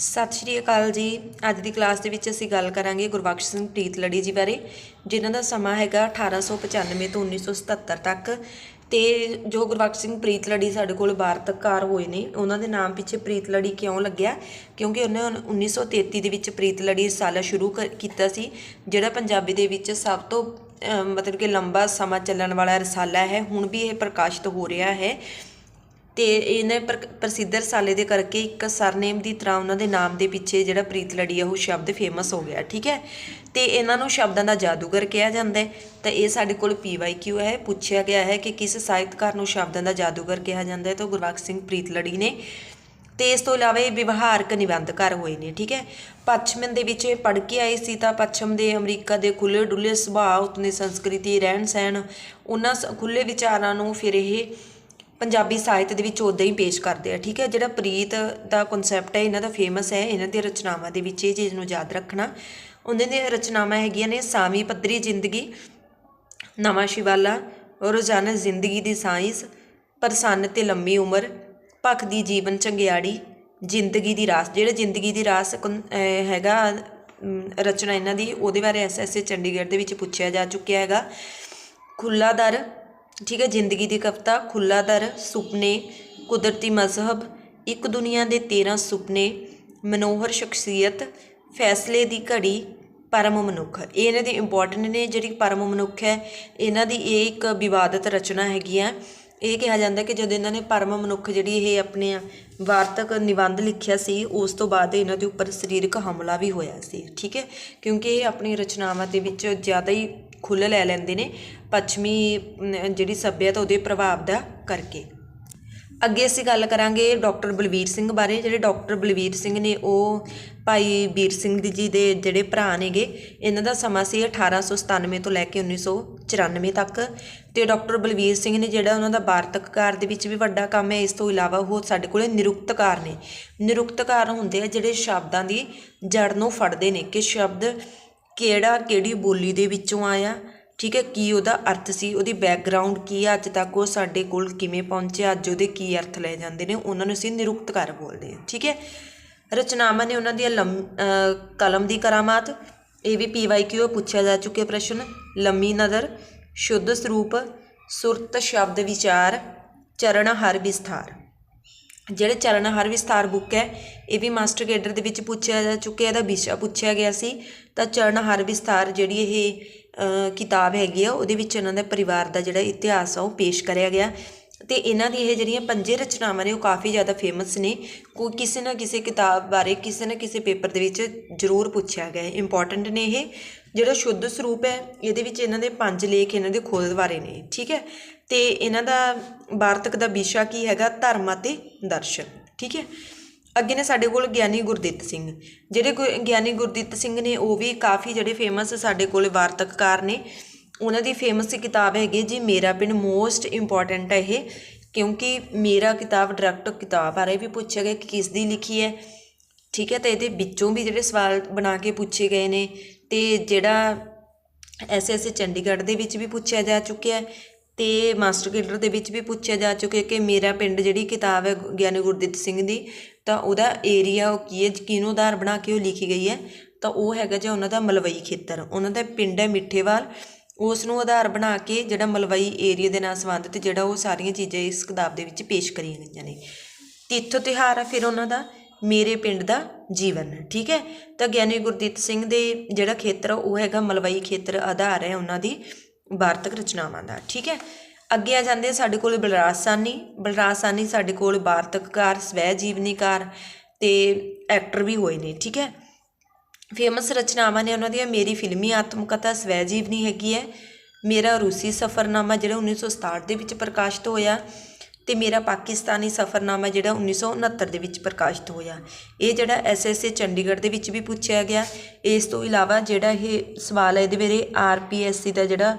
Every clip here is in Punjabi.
ਸਤਿ ਸ਼੍ਰੀ ਅਕਾਲ ਜੀ। ਅੱਜ ਦੀ ਕਲਾਸ ਦੇ ਵਿੱਚ ਅਸੀਂ ਗੱਲ ਕਰਾਂਗੇ ਗੁਰਬਖਸ਼ ਸਿੰਘ ਪ੍ਰੀਤ ਲੜੀ ਜੀ ਬਾਰੇ, ਜਿਨ੍ਹਾਂ ਦਾ ਸਮਾਂ ਹੈਗਾ 1895 ਤੋਂ 1977 ਤੱਕ। ਤੇ ਜੋ ਗੁਰਬਖਸ਼ ਸਿੰਘ ਪ੍ਰੀਤ ਲੜੀ ਸਾਡੇ ਕੋਲ ਵਾਰਤਕਾਰ ਹੋਏ ਨੇ, ਉਹਨਾਂ ਦੇ ਨਾਮ ਪਿੱਛੇ ਪ੍ਰੀਤ ਲੜੀ ਕਿਉਂ ਲੱਗਿਆ? ਕਿਉਂਕਿ ਉਹਨੇ 1933 ਦੇ ਵਿੱਚ ਪ੍ਰੀਤ ਲੜੀ ਰਸਾਲਾ ਸ਼ੁਰੂ ਕਰ- ਕੀਤਾ ਸੀ, ਜਿਹੜਾ ਪੰਜਾਬੀ ਦੇ ਵਿੱਚ ਸਭ ਤੋਂ ਮਤਲਬ ਕਿ ਲੰਬਾ ਸਮਾਂ ਚੱਲਣ ਵਾਲਾ ਰਸਾਲਾ ਹੈ, ਹੁਣ ਵੀ ਇਹ ਪ੍ਰਕਾਸ਼ਿਤ ਹੋ ਰਿਹਾ ਹੈ। ਤੇ ਇਹਨਾਂ ਪ੍ਰ- ਪ੍ਰਸਿੱਧ ਰਸਾਲੇ ਦੇ ਕਰਕੇ ਇੱਕ ਸਰਨੇਮ ਦੀ ਤਰ੍ਹਾਂ ਉਹਨਾਂ ਦੇ ਨਾਮ ਦੇ ਪਿੱਛੇ ਜਿਹੜਾ ਪ੍ਰੀਤ ਲੜੀ ਆ, ਉਹ ਸ਼ਬਦ ਫੇਮਸ ਹੋ ਗਿਆ, ਠੀਕ ਹੈ? ਤੇ ਇਹਨਾਂ ਨੂੰ ਸ਼ਬਦਾਂ ਦਾ ਜਾਦੂਗਰ ਕਿਹਾ ਜਾਂਦਾ ਹੈ। ਤਾਂ ਇਹ ਸਾਡੇ ਕੋਲ ਪੀਵਾਈਕਿਊ ਹੈ। ਪੁੱਛਿਆ ਗਿਆ ਹੈ ਕਿ ਕਿਸ ਸਾਹਿਤਕਾਰ ਨੂੰ ਸ਼ਬਦਾਂ ਦਾ ਜਾਦੂਗਰ ਕਿਹਾ ਜਾਂਦਾ ਹੈ। ਤਾਂ ਗੁਰਬਖਸ਼ ਸਿੰਘ ਪ੍ਰੀਤ ਲੜੀ ਨੇ। ਤੇ ਇਸ ਤੋਂ ਇਲਾਵਾ ਇਹ ਵਿਵਹਾਰਕ ਨਿਬੰਧਕਾਰ ਹੋਏ ਨੇ, ਠੀਕ ਹੈ? ਪੱਛਮ ਦੇ ਵਿੱਚ ਇਹ ਪੜ੍ਹ ਕੇ ਆਏ ਸੀ ਤਾਂ ਪੱਛਮ ਦੇ ਅਮਰੀਕਾ ਦੇ ਖੁੱਲੇ ਡੁੱਲੇ ਸੁਭਾਅ, ਉਤਨੀ ਸੰਸਕ੍ਰਿਤੀ ਰਹਿਣ ਸਹਿਣ ਉਹਨਾਂ ਸ- ਖੁੱਲੇ ਵਿਚਾਰਾਂ ਨੂੰ ਫਿਰ ਇਹ ਪੰਜਾਬੀ ਸਾਹਿਤ ਦੇ ਵਿੱਚ ਉਦਾਂ ਹੀ ਪੇਸ਼ ਕਰਦੇ ਆ, ਠੀਕ ਹੈ? ਜਿਹੜਾ ਪ੍ਰੀਤ ਦਾ ਕਨਸੈਪਟ ਹੈ, ਇਹਨਾਂ ਦਾ ਫੇਮਸ ਹੈ, ਇਹਨਾਂ ਦੀਆਂ ਰਚਨਾਵਾਂ ਦੇ ਵਿੱਚ ਇਹ ਚੀਜ਼ ਨੂੰ ਯਾਦ ਰੱਖਣਾ। ਉਹਨਾਂ ਦੀਆਂ ਰਚਨਾਵਾਂ ਹੈਗੀਆਂ ਨੇ ਸਾਵੀਂ ਪੱਧਰੀ ਜ਼ਿੰਦਗੀ, ਨਵਾਂ ਸ਼ਿਵਾਲਾ, ਰੋਜ਼ਾਨਾ ਜ਼ਿੰਦਗੀ ਦੀ ਸਾਇੰਸ, ਪ੍ਰਸੰਨ ਤੇ ਲੰਮੀ ਉਮਰ, ਭਖ ਦੀ ਜੀਵਨ ਚੰਗਿਆੜੀ, ਜ਼ਿੰਦਗੀ ਦੀ ਰਾਸ। ਜਿਹੜਾ ਜ਼ਿੰਦਗੀ ਦੀ ਰਾਸ ਕਨ- ਹੈਗਾ ਰਚਨਾ ਇਹਨਾਂ ਦੀ, ਉਹਦੇ ਬਾਰੇ ਐਸਐਸਏ ਚੰਡੀਗੜ੍ਹ ਦੇ ਵਿੱਚ ਪੁੱਛਿਆ ਜਾ ਚੁੱਕਿਆ ਹੈਗਾ। ਖੁੱਲਾ ਦਰ ਠੀਕ ਹੈ, ਜ਼ਿੰਦਗੀ ਦੀ ਕਵਿਤਾ ਖੁੱਲਾ ਦਰ, ਸੁਪਨੇ, ਕੁਦਰਤੀ ਮਜ਼ਹਬ, ਇੱਕ ਦੁਨੀਆ ਦੇ 13 ਸੁਪਨੇ, ਮਨੋਹਰ ਸ਼ਖਸੀਅਤ, ਫੈਸਲੇ ਦੀ ਘੜੀ, ਪਰਮ ਮਨੁੱਖ। ਇਹ ਇਹਨਾਂ ਦੀ ਇੰਪੋਰਟੈਂਟ ਨੇ, ਜਿਹੜੀ ਪਰਮ ਮਨੁੱਖ ਹੈ, ਇਹਨਾਂ ਦੀ ਇਹ ਇੱਕ ਵਿਵਾਦਤ ਰਚਨਾ ਹੈਗੀ ਆ ਇਹ ਕਿਹਾ ਜਾਂਦਾ ਕਿ ਜਦੋਂ ਇਹਨਾਂ ਨੇ ਪਰਮ ਮਨੁੱਖ ਜਿਹੜੀ ਇਹ ਆਪਣੇ ਵਾਰਤਕ ਨਿਬੰਧ ਲਿਖਿਆ ਸੀ, ਉਸ ਤੋਂ ਬਾਅਦ ਇਹਨਾਂ ਦੇ ਉੱਪਰ ਸਰੀਰਕ ਹਮਲਾ ਵੀ ਹੋਇਆ ਸੀ। ਠੀਕ ਹੈ, ਕਿਉਂਕਿ ਇਹ ਆਪਣੀ ਰਚਨਾਵਾਂ ਦੇ ਵਿੱਚ ਜ਼ਿਆਦਾ ਹੀ ਖੁੱਲ੍ਹ ਲੈ ਲੈਂਦੇ ਨੇ ਪੱਛਮੀ ਜਿਹੜੀ ਸੱਭਿਅਤਾ ਉਹਦੇ ਪ੍ਰਭਾਵ ਦਾ ਕਰਕੇ। ਅੱਗੇ ਅਸੀਂ ਗੱਲ ਕਰਾਂਗੇ ਡਾਕਟਰ ਬਲਵੀਰ ਸਿੰਘ ਬਾਰੇ, ਜਿਹੜੇ ਡਾਕਟਰ ਬਲਵੀਰ ਸਿੰਘ ਨੇ ਉਹ ਭਾਈ ਵੀਰ ਸਿੰਘ ਜੀ ਦੇ ਜਿਹੜੇ ਭਰਾ ਨੇਗੇ, ਇਹਨਾਂ ਦਾ ਸਮਾਂ ਸੀ 1897 ਤੋਂ ਲੈ ਕੇ 1994 ਤੱਕ। ਤੇ ਡਾਕਟਰ ਬਲਵੀਰ ਸਿੰਘ ਨੇ ਜਿਹੜਾ ਉਹਨਾਂ ਦਾ ਵਾਰਤਕਕਾਰ ਦੇ ਵਿੱਚ ਵੀ ਵੱਡਾ ਕੰਮ ਹੈ, ਇਸ ਤੋਂ ਇਲਾਵਾ ਉਹ ਸਾਡੇ ਕੋਲੇ ਨਿਰੁਕਤਕਾਰ ਨੇ। ਨਿਰੁਕਤਕਾਰ ਹੁੰਦੇ ਆ ਜਿਹੜੇ ਸ਼ਬਦਾਂ ਦੀ ਜੜ ਨੂੰ ਫੜਦੇ ਨੇ, ਕਿ ਸ਼ਬਦ ਕਿਹੜਾ, ਕਿਹੜੀ ਬੋਲੀ ਦੇ ਵਿੱਚੋਂ ਆਇਆ? ਠੀਕ ਹੈ, ਕੀ ਉਹਦਾ ਅਰਥ ਸੀ? ਉਹਦੀ ਬੈਕਗ੍ਰਾਉਂਡ ਕੀ ਹੈ? ਅੱਜ ਤੱਕ ਉਹ ਸਾਡੇ ਕੋਲ ਕਿਵੇਂ ਪਹੁੰਚਿਆ? ਅੱਜ ਉਹਦੇ ਕੀ ਅਰਥ ਲਏ ਜਾਂਦੇ ਨੇ? ਉਹਨਾਂ ਨੂੰ ਅਸੀਂ ਨਿਰੁਕਤਕਾਰ ਬੋਲਦੇ ਹਾਂ, ਠੀਕ ਹੈ? ਰਚਨਾਵਾਂ ਨੇ ਉਹਨਾਂ ਦੀਆਂ ਲੰਮ ਕਲਮ ਦੀ ਕਰਾਮਾਤ, ਇਹ ਵੀ ਪੀਵਾਈਕਿਊ ਪੁੱਛਿਆ ਜਾ ਚੁੱਕੇ ਪ੍ਰਸ਼ਨ। ਲੰਮੀ ਨਜ਼ਰ, ਸ਼ੁੱਧ ਸਰੂਪ, ਸੁਰਤ ਸ਼ਬਦ ਵਿਚਾਰ ਚਰਨ ਹਰ ਵਿਸਥਾਰ। ਜਿਹੜੇ ਚਰਨ ਹਰ ਵਿਸਥਾਰ ਬੁੱਕ ਹੈ, ਇਹ ਵੀ ਮਾਸਟਰ ਕੇਡਰ ਦੇ ਵਿੱਚ ਪੁੱਛਿਆ ਜਾ ਚੁੱਕਿਆ, ਇਹਦਾ ਵਿਸ਼ਾ, ਪੁੱਛਿਆ ਗਿਆ ਸੀ। ਤਾਂ ਚਰਨ ਹਰ ਵਿਸਥਾਰ ਜਿਹੜੀ ਇਹ ਕਿਤਾਬ ਹੈਗੀ ਆ, ਉਹਦੇ ਵਿੱਚ ਉਹਨਾਂ ਦੇ ਪਰਿਵਾਰ ਦਾ ਜਿਹੜਾ ਇਤਿਹਾਸ ਆ, ਉਹ ਪੇਸ਼ ਕਰਿਆ ਗਿਆ। ਤੇ ਇਹਨਾਂ ਦੀ ਇਹ ਜਿਹੜੀਆਂ ਪੰਜੇ ਰਚਨਾਵਾਂ ਨੇ ਉਹ ਕਾਫੀ ਜ਼ਿਆਦਾ ਫੇਮਸ ਨੇ। ਕੋਈ ਕਿਸੇ ਨਾ ਕਿਸੇ ਕਿਤਾਬ ਬਾਰੇ ਕਿਸੇ ਨਾ ਕਿਸੇ ਪੇਪਰ ਦੇ ਵਿੱਚ ਜ਼ਰੂਰ ਪੁੱਛਿਆ ਗਿਆ ਹੈ। ਇੰਪੋਰਟੈਂਟ ਨੇ ਇਹ। ਜਿਹੜਾ ਸ਼ੁੱਧ ਸਰੂਪ ਹੈ, ਇਹਦੇ ਵਿੱਚ ਇਹਨਾਂ ਦੇ ਪੰਜ ਲੇਖ ਇਹਨਾਂ ਦੇ ਖੋਜ ਬਾਰੇ ਨੇ, ਠੀਕ ਹੈ? ਤੇ ਇਹਨਾਂ ਦਾ ਵਾਰਤਕ ਦਾ ਵਿਸ਼ਾ ਕੀ ਹੈਗਾ? ਧਰਮ ਅਤੇ ਦਰਸ਼ਨ, ਠੀਕ ਹੈ? ਅੱਗੇ ਨੇ ਸਾਡੇ ਕੋਲ ਗਿਆਨੀ ਗੁਰਦਿੱਤ ਸਿੰਘ। ਜਿਹੜੇ ਗੁ- ਗਿਆਨੀ ਗੁਰਦਿੱਤ ਸਿੰਘ ਨੇ ਉਹ ਵੀ ਕਾਫੀ ਜਿਹੜੇ ਫੇਮਸ ਸਾਡੇ ਕੋਲ ਵਾਰਤਕਕਾਰ ਨੇ। ਉਹਨਾਂ ਦੀ ਫੇਮਸ ਕਿਤਾਬ ਹੈਗੀ ਜੀ, ਮੇਰਾ ਪਿੰਡ ਮੋਸਟ ਇੰਪੋਰਟੈਂਟ ਹੈ ਇਹ, ਕਿਉਂਕਿ ਮੇਰਾ ਕਿਤਾਬ ਡਾਇਰੈਕਟ ਕਿਤਾਬ ਬਾਰੇ ਵੀ ਪੁੱਛਿਆ ਗਿਆ ਕਿ ਕਿਸ ਦੀ ਲਿਖੀ ਹੈ, ਠੀਕ ਹੈ, ਤਾਂ ਇਹਦੇ ਵਿੱਚੋਂ ਵੀ ਜਿਹੜੇ ਸਵਾਲ ਬਣਾ ਕੇ ਪੁੱਛੇ ਗਏ ਨੇ, ਤੇ ਜਿਹੜਾ ਐਸਐਸਏ ਚੰਡੀਗੜ੍ਹ ਦੇ ਵਿੱਚ ਵੀ ਪੁੱਛਿਆ ਜਾ ਚੁੱਕਿਆ ਹੈ, ਤੇ ਮਾਸਟਰ ਕੇਡਰ ਦੇ ਵਿੱਚ ਵੀ ਪੁੱਛਿਆ ਜਾ ਚੁੱਕਿਆ ਕਿ ਮੇਰਾ ਪਿੰਡ ਜਿਹੜੀ ਕਿਤਾਬ ਹੈ ਗਿਆਨੀ ਗੁਰਦਿੱਤ ਸਿੰਘ ਦੀ, ਤਾਂ ਉਹਦਾ ਏਰੀਆ ਉਹ ਕੀ ਹੈ, ਕਿਹਨੂੰ ਆਧਾਰ ਬਣਾ ਕੇ ਉਹ ਲਿਖੀ ਗਈ ਹੈ, ਤਾਂ ਉਹ ਹੈਗਾ ਜੀ ਉਹਨਾਂ ਦਾ ਮਲਵਈ ਖੇਤਰ, ਉਹਨਾਂ ਦਾ ਪਿੰਡ ਹੈ ਮਿੱਠੇਵਾਲ ਉਸ ਨੂੰ ਆਧਾਰ ਬਣਾ ਕੇ ਜਿਹੜਾ ਮਲਵਈ ਏਰੀਆ ਦੇ ਨਾਲ ਸੰਬੰਧਿਤ ਜਿਹੜਾ ਉਹ ਸਾਰੀਆਂ ਚੀਜ਼ਾਂ ਇਸ ਕਿਤਾਬ ਦੇ ਵਿੱਚ ਪੇਸ਼ ਕਰੀਆਂ ਗਈਆਂ ਨੇ। ਤਿੱਥ ਤਿਉਹਾਰ ਆ ਫਿਰ ਉਹਨਾਂ ਦਾ, ਮੇਰੇ ਪਿੰਡ ਦਾ ਜੀਵਨ, ਠੀਕ ਹੈ? ਤਾਂ ਗਿਆਨੀ ਗੁਰਦੀਪ ਸਿੰਘ ਦੇ ਜਿਹੜਾ ਖੇਤਰ ਉਹ ਹੈਗਾ ਮਲਵਈ ਖੇਤਰ ਆਧਾਰ ਹੈ ਉਹਨਾਂ ਦੀ ਵਾਰਤਕ ਰਚਨਾਵਾਂ ਦਾ, ਠੀਕ ਹੈ? ਅੱਗੇ ਆ ਜਾਂਦੇ ਆ ਸਾਡੇ ਕੋਲ ਬਲਰਾਜ ਸਾਨੀ ਬਲਰਾਜ ਸਾਨੀ ਸਾਡੇ ਕੋਲ ਵਾਰਤਕਕਾਰ, ਸਵੈ ਜੀਵਨੀਕਾਰ ਤੇ ਐਕਟਰ ਵੀ ਹੋਏ ਨੇ, ਠੀਕ ਹੈ? ਫੇਮਸ ਰਚਨਾਵਾਂ ਨੇ ਉਹਨਾਂ ਦੀਆਂ, ਮੇਰੀ ਫਿਲਮੀ ਆਤਮਕਥਾ ਸਵੈ ਜੀਵਨੀ ਹੈਗੀ ਹੈ। ਮੇਰਾ ਰੂਸੀ ਸਫ਼ਰਨਾਮਾ ਜਿਹੜਾ 1967 ਦੇ ਵਿੱਚ ਪ੍ਰਕਾਸ਼ਿਤ ਹੋਇਆ ਤੇ ਮੇਰਾ ਪਾਕਿਸਤਾਨੀ ਸਫ਼ਰਨਾਮਾ ਜਿਹੜਾ 1969 ਦੇ ਵਿੱਚ ਪ੍ਰਕਾਸ਼ਿਤ ਹੋਇਆ। ਇਹ ਜਿਹੜਾ ਐਸਐਸਏ ਚੰਡੀਗੜ੍ਹ ਦੇ ਵਿੱਚ ਵੀ ਪੁੱਛਿਆ ਗਿਆ। ਇਸ ਤੋਂ ਇਲਾਵਾ ਜਿਹੜਾ ਇਹ ਸਵਾਲ ਹੈ ਇਹਦੇ ਬਾਰੇ ਆਰਪੀਐਸਸੀ ਦਾ ਜਿਹੜਾ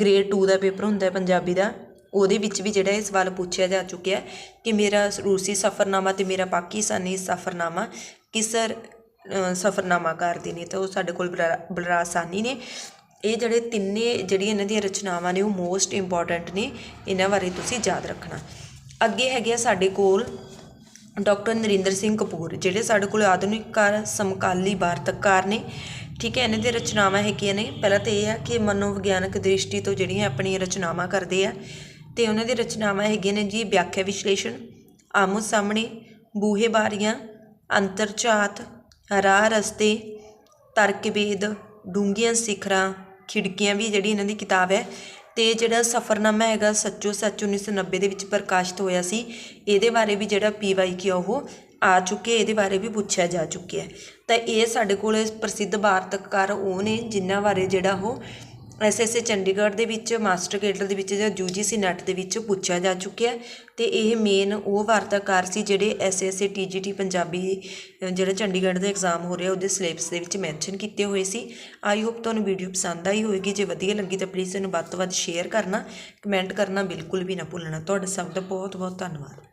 ਗ੍ਰੇਡ 2 ਦਾ ਪੇਪਰ ਹੁੰਦਾ ਹੈ ਪੰਜਾਬੀ ਦਾ, ਉਹਦੇ ਵਿੱਚ ਵੀ ਜਿਹੜਾ ਇਹ ਸਵਾਲ ਪੁੱਛਿਆ ਜਾ ਚੁੱਕਿਆ ਕਿ ਮੇਰਾ ਰੂਸੀ ਸਫ਼ਰਨਾਮਾ ਤੇ ਮੇਰਾ ਪਾਕਿਸਤਾਨੀ ਸਫ਼ਰਨਾਮਾ ਕਿਸ ਸਫ਼ਰਨਾਮਾ ਕਰਦੇ ਨੇ ਤਾਂ ਉਹ ਸਾਡੇ ਕੋਲ ਬਰਾ ਬਲਰਾਜ ਸਾਹਨੀ ਨੇ। ਇਹ ਜਿਹੜੇ ਤਿੰਨੇ, ਜਿਹੜੀਆਂ ਇਹਨਾਂ ਦੀਆਂ ਰਚਨਾਵਾਂ ਨੇ ਉਹ ਮੋਸਟ ਇੰਪੋਰਟੈਂਟ ਨੇ, ਇਹਨਾਂ ਬਾਰੇ ਤੁਸੀਂ ਯਾਦ ਰੱਖਣਾ। ਅੱਗੇ ਹੈਗੇ ਆ ਸਾਡੇ ਕੋਲ ਡਾਕਟਰ ਨਰਿੰਦਰ ਸਿੰਘ ਕਪੂਰ, ਜਿਹੜੇ ਸਾਡੇ ਕੋਲ ਆਧੁਨਿਕ ਕਾਰ ਸਮਕਾਲੀ ਵਾਰਤਕਕਾਰ ਨੇ। ਠੀਕ ਹੈ, ਇਹਨਾਂ ਦੀ ਰਚਨਾਵਾਂ ਹੈਗੀਆਂ ਨੇ। ਪਹਿਲਾਂ ਤਾਂ ਇਹ ਆ ਕਿ ਮਨੋਵਿਗਿਆਨਕ ਦ੍ਰਿਸ਼ਟੀ ਤੋਂ ਜਿਹੜੀਆਂ ਆਪਣੀਆਂ ਰਚਨਾਵਾਂ ਕਰਦੇ ਆ, ਤੇ ਉਹਨਾਂ ਦੀ ਰਚਨਾਵਾਂ ਹੈਗੀਆਂ ਨੇ ਜੀ ਵਿਆਖਿਆ ਵਿਸ਼ਲੇਸ਼ਣ, ਆਮੋ ਸਾਹਮਣੇ, ਬੂਹੇ ਬਾਰੀਆਂ ਅੰਤਰਝਾਤ ਰਾਹ ਰਸਤੇ ਤਰਕਵੇਦ ਡੂੰਘੀਆਂ ਸਿਖਰਾਂ, ਖਿੜਕੀਆਂ ਵੀ ਜਿਹੜੀ ਇਹਨਾਂ ਦੀ ਕਿਤਾਬ ਹੈ ਅਤੇ ਜਿਹੜਾ ਸਫ਼ਰਨਾਮਾ ਹੈਗਾ ਸੱਚੋ ਸੱਚ 1990 ਦੇ ਵਿੱਚ ਪ੍ਰਕਾਸ਼ਿਤ ਹੋਇਆ ਸੀ, ਇਹਦੇ ਬਾਰੇ ਵੀ ਜਿਹੜਾ ਪੀ ਪੀਵਾਈ ਕੀ ਉਹ ਆ ਚੁੱਕੇ ਇਹਦੇ ਬਾਰੇ ਵੀ ਪੁੱਛਿਆ ਜਾ ਚੁੱਕਿਆ ਤਾਂ ਇਹ ਸਾਡੇ ਕੋਲ ਪ੍ਰਸਿੱਧ ਵਾਰਤਕਕਾਰ ਉਹ ਨੇ ਜਿਨ੍ਹਾਂ ਬਾਰੇ ਜਿਹੜਾ ਉਹ ਐਸਐਸਏ ਚੰਡੀਗੜ੍ਹ ਦੇ ਵਿੱਚ ਮਾਸਟਰ ਕੇਡਰ ਦੇ ਵਿੱਚ ਜਾਂ ਯੂਜੀਸੀ ਨੈਟ ਦੇ ਵਿੱਚ ਪੁੱਛਿਆ ਜਾ ਚੁੱਕਿਆ ਹੈ ਤੇ ਇਹ ਮੇਨ ਉਹ ਵਾਰਤਾਕਾਰ ਸੀ ਜਿਹੜੇ ਐਸਐਸਏ ਟੀਜੀਟੀ ਪੰਜਾਬੀ ਅ, ਜਿਹੜਾ ਚੰਡੀਗੜ੍ਹ ਦਾ ਐਗਜ਼ਾਮ ਹੋ ਰਿਹਾ ਉਹਦੇ ਸਿਲੇਬਸ ਦੇ ਵਿੱਚ ਮੈਂਸ਼ਨ ਕੀਤੇ ਹੋਏ ਸੀ। ਆਈ ਹੋਪ ਤੁਹਾਨੂੰ ਵੀਡੀਓ ਪਸੰਦ ਆਈ ਹੋਵੇਗੀ। ਜੇ ਵਧੀਆ ਲੱਗੀ ਤਾਂ ਪਲੀਜ਼ ਇਹਨੂੰ ਵੱਧ ਤੋਂ ਵੱਧ ਸ਼ੇਅਰ ਕਰਨਾ ਕਮੈਂਟ ਕਰਨਾ ਬਿਲਕੁਲ ਵੀ ਨਾ ਭੁੱਲਣਾ। ਤੁਹਾਡਾ ਸਭ ਦਾ ਬਹੁਤ ਬਹੁਤ ਧੰਨਵਾਦ।